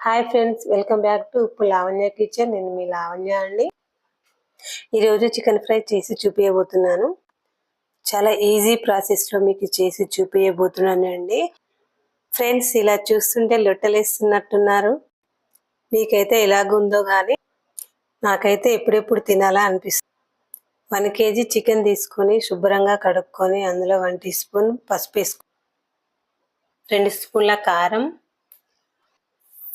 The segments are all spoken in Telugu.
Hi friends welcome back to Uppu Lavanya kitchen. నేను మీ లావణ్య అండి. ఈరోజు చికెన్ ఫ్రై చేసి చూపించబోతున్నాను చాలా ఈజీ ప్రాసెస్లో మీకు చేసి చూపించబోతున్నాను అండి ఫ్రెండ్స్ ఇలా చూస్తుంటే లొట్టలేస్తున్నట్టున్నారు. మీకైతే ఎలాగుందో కానీ నాకైతే ఎప్పుడెప్పుడు తినాలా అనిపిస్తుంది. వన్ కేజీ చికెన్ తీసుకొని శుభ్రంగా కడుక్కొని అందులో వన్ టీ స్పూన్ పసుపు వేసుకో రెండు స్పూన్ల కారం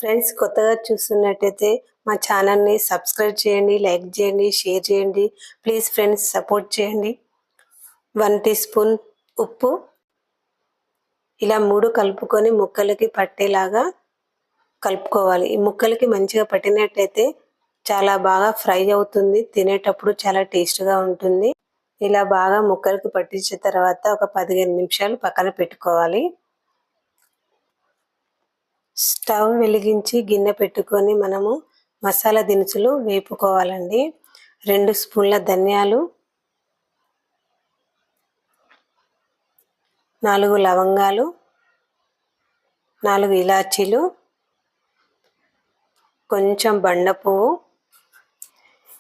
ఫ్రెండ్స్ కొత్తగా చూస్తున్నట్టయితే మా ఛానల్ని సబ్స్క్రైబ్ చేయండి లైక్ చేయండి షేర్ చేయండి. ప్లీజ్ ఫ్రెండ్స్ సపోర్ట్ చేయండి. వన్ టీ స్పూన్ ఉప్పు. ఇలా మూడు కలుపుకొని ముక్కలకి పట్టేలాగా కలుపుకోవాలి. ఈ ముక్కలకి మంచిగా పట్టినట్టయితే చాలా బాగా ఫ్రై అవుతుంది. తినేటప్పుడు చాలా టేస్ట్గా ఉంటుంది. ఇలా బాగా ముక్కలకి పట్టించిన తర్వాత ఒక పదిహేను నిమిషాలు పక్కన పెట్టుకోవాలి. స్టవ్ వెలిగించి గిన్నె పెట్టుకొని మనము మసాలా దినుసులు వేపుకోవాలండి. రెండు స్పూన్ల ధనియాలు నాలుగు లవంగాలు నాలుగు ఇలాచీలు కొంచెం బండ పువ్వు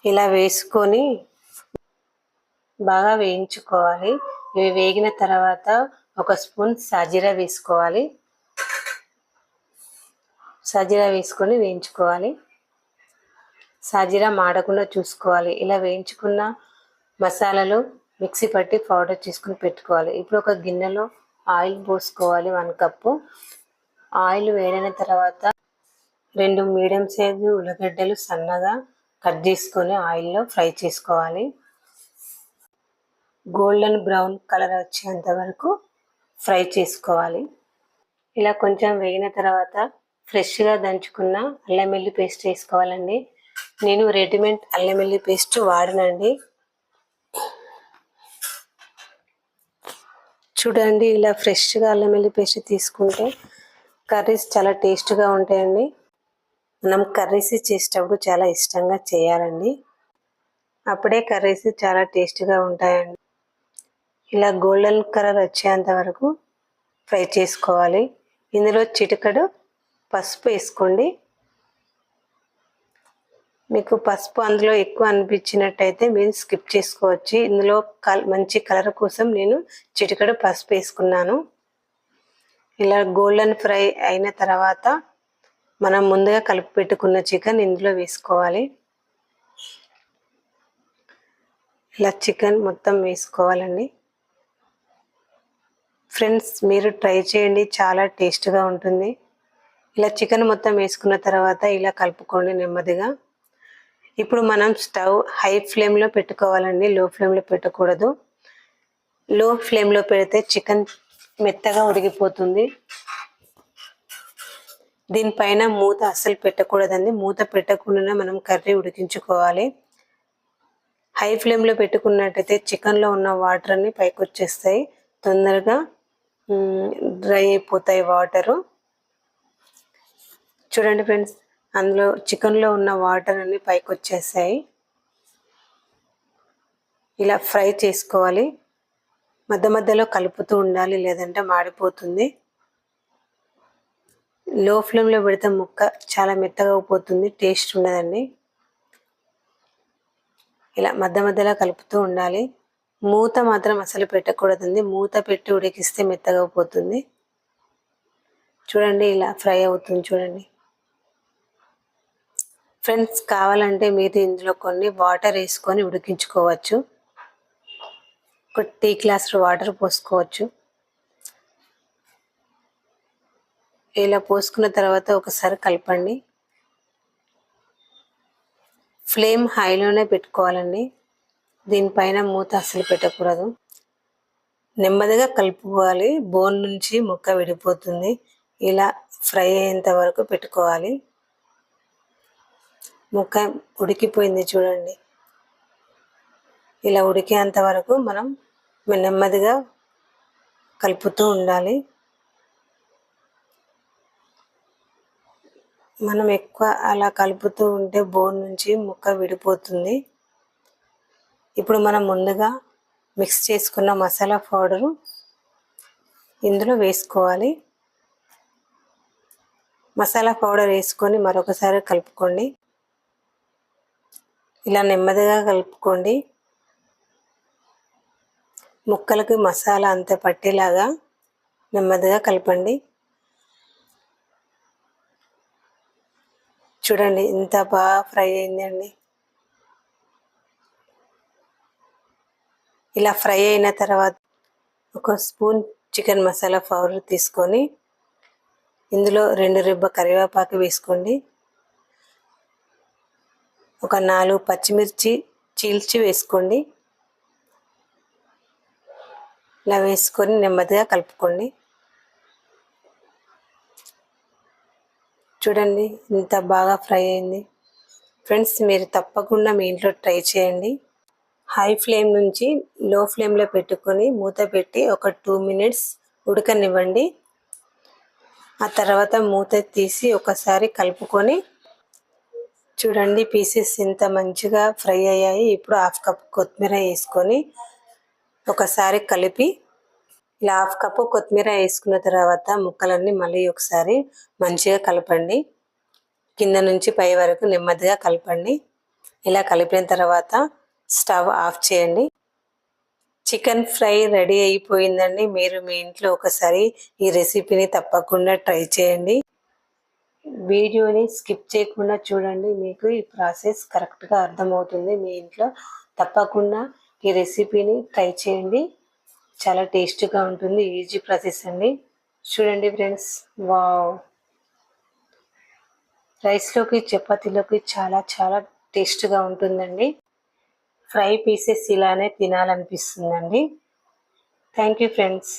ఇలా వేసుకొని బాగా వేయించుకోవాలి. ఇవి వేగిన తర్వాత ఒక స్పూన్ సాజీరా వేసుకోవాలి. సజీరా వేసుకొని వేయించుకోవాలి. సజీరా మాడకుండా చూసుకోవాలి. ఇలా వేయించుకున్న మసాలాలు మిక్సీ పట్టి పౌడర్ చేసుకుని పెట్టుకోవాలి. ఇప్పుడు ఒక గిన్నెలో ఆయిల్ పోసుకోవాలి వన్ కప్పు. ఆయిల్ వేడిన తర్వాత రెండు మీడియం సైజు ఉల్లగడ్డలు సన్నగా కట్ చేసుకొని ఆయిల్లో ఫ్రై చేసుకోవాలి. గోల్డెన్ బ్రౌన్ కలర్ వచ్చేంత వరకు ఫ్రై చేసుకోవాలి. ఇలా కొంచెం వేగిన తర్వాత ఫ్రెష్గా దంచుకున్న అల్లం వెల్లి పేస్ట్ వేసుకోవాలండి. నేను రెడీమేడ్ అల్లం వెల్లి పేస్ట్ వాడనండి. చూడండి ఇలా ఫ్రెష్గా అల్లం వెల్లి పేస్ట్ తీసుకుంటే కర్రీస్ చాలా టేస్ట్గా ఉంటాయండి. మనం కర్రీస్ చేసేటప్పుడు చాలా ఇష్టంగా చేయాలండి. అప్పుడే కర్రీస్ చాలా టేస్ట్గా ఉంటాయండి. ఇలా గోల్డెన్ కలర్ వచ్చేంత వరకు ఫ్రై చేసుకోవాలి. ఇందులో చిటికడు పసుపు వేసుకోండి. మీకు పసుపు అందులో ఎక్కువ అనిపించినట్టయితే మీరు స్కిప్ చేసుకోవచ్చు. ఇందులో కల్ మంచి కలర్ కోసం నేను చిటికడు పసుపు వేసుకున్నాను. ఇలా గోల్డెన్ ఫ్రై అయిన తర్వాత మనం ముందుగా కలిపి పెట్టుకున్న చికెన్ ఇందులో వేసుకోవాలి. ఇలా చికెన్ మొత్తం వేసుకోవాలండి. ఫ్రెండ్స్ మీరు ట్రై చేయండి. చాలా టేస్ట్గా ఉంటుంది. ఇలా చికెన్ మొత్తం వేసుకున్న తర్వాత ఇలా కలుపుకోండి నెమ్మదిగా. ఇప్పుడు మనం స్టవ్ హై ఫ్లేమ్లో పెట్టుకోవాలండి. లో ఫ్లేమ్లో పెట్టకూడదు. లో ఫ్లేమ్లో పెడితే చికెన్ మెత్తగా ఉడికిపోతుంది. దీనిపైన మూత అస్సలు పెట్టకూడదండి. మూత పెట్టకుండా మనం కర్రీ ఉడికించుకోవాలి. హై ఫ్లేమ్లో పెట్టుకున్నట్టయితే చికెన్లో ఉన్న వాటర్ అన్ని పైకి వచ్చేస్తాయి తొందరగా డ్రై అయిపోతాయి వాటరు. చూడండి ఫ్రెండ్స్ అందులో చికెన్లో ఉన్న వాటర్ అన్ని పైకి వచ్చేసాయి ఇలా ఫ్రై చేసుకోవాలి. మధ్య మధ్యలో కలుపుతూ ఉండాలి లేదంటే మాడిపోతుంది. లో ఫ్లేమ్లో పెడితే ముక్క చాలా మెత్తగా పోతుంది టేస్ట్ ఉండదండి. ఇలా మధ్య మధ్యలో కలుపుతూ ఉండాలి. మూత మాత్రం అసలు పెట్టకూడదండి. మూత పెట్టి ఉడికిస్తే మెత్తగా పోతుంది చూడండి ఇలా ఫ్రై అవుతుంది చూడండి. ఫ్రెండ్స్ కావాలంటే మీరు ఇందులో కొన్ని వాటర్ వేసుకొని ఉడికించుకోవచ్చు. ఒక టీ గ్లాస్ వాటర్ పోసుకోవచ్చు. ఇలా పోసుకున్న తర్వాత ఒకసారి కలపండి. ఫ్లేమ్ హైలోనే పెట్టుకోవాలండి. దీనిపైన మూత అసలు పెట్టకూడదు. నెమ్మదిగా కలుపుకోవాలి. బోన్ నుంచి ముక్క విడిపోతుంది. ఇలా ఫ్రై అయ్యేంత వరకు పెట్టుకోవాలి. ముక్క ఉడికిపోయింది చూడండి. ఇలా ఉడికేంత వరకు మనం నెమ్మదిగా కలుపుతూ ఉండాలి. మనం ఎక్కువ అలా కలుపుతూ ఉంటే బోన్ నుంచి ముక్క విడిపోతుంది. ఇప్పుడు మనం ముందుగా మిక్స్ చేసుకున్న మసాలా పౌడరు ఇందులో వేసుకోవాలి. మసాలా పౌడర్ వేసుకొని మరొకసారి కలుపుకోండి. ఇలా నెమ్మదిగా కలుపుకోండి. ముక్కలకి మసాలా అంత పట్టేలాగా నెమ్మదిగా కలపండి. చూడండి ఇంత బాగా ఫ్రై అయిందండి. ఇలా ఫ్రై అయిన తర్వాత ఒక స్పూన్ చికెన్ మసాలా పౌడర్ తీసుకొని ఇందులో రెండు రిబ్బ కరివేపాకు వేసుకోండి. ఒక నాలుగు పచ్చిమిర్చి చీల్చి వేసుకోండి. ఇలా వేసుకొని నెమ్మదిగా కలుపుకోండి. చూడండి ఇంత బాగా ఫ్రై అయింది. ఫ్రెండ్స్ మీరు తప్పకుండా మీ ఇంట్లో ట్రై చేయండి. హై ఫ్లేమ్ నుంచి లో ఫ్లేమ్లో పెట్టుకొని మూత పెట్టి ఒక టూ మినిట్స్ ఉడకనివ్వండి. ఆ తర్వాత మూత తీసి ఒకసారి కలుపుకొని చూడండి పీసెస్ ఇంత మంచిగా ఫ్రై అయ్యాయి. ఇప్పుడు హాఫ్ కప్ కొత్తిమీర వేసుకొని ఒకసారి కలిపి ఇలా హాఫ్ కప్పు కొత్తిమీర వేసుకున్న తర్వాత ముక్కలన్నీ మళ్ళీ ఒకసారి మంచిగా కలపండి. కింద నుంచి పై వరకు నెమ్మదిగా కలపండి. ఇలా కలిపిన తర్వాత స్టవ్ ఆఫ్ చేయండి. చికెన్ ఫ్రై రెడీ అయిపోయిందండి. మీరు మీ ఇంట్లో ఒకసారి ఈ రెసిపీని తప్పకుండా ట్రై చేయండి. వీడియోని స్కిప్ చేయకుండా చూడండి. మీకు ఈ ప్రాసెస్ కరెక్ట్గా అర్థమవుతుంది. మీ ఇంట్లో తప్పకుండా ఈ రెసిపీని ట్రై చేయండి. చాలా టేస్టీగా ఉంటుంది. ఈజీ ప్రాసెస్ అండి. చూడండి ఫ్రెండ్స్. వావ్! రైస్లోకి చపాతీలోకి చాలా చాలా టేస్ట్గా ఉంటుందండి. ఫ్రై పీసెస్ ఇలానే తినాలనిపిస్తుందండి. Thank you friends.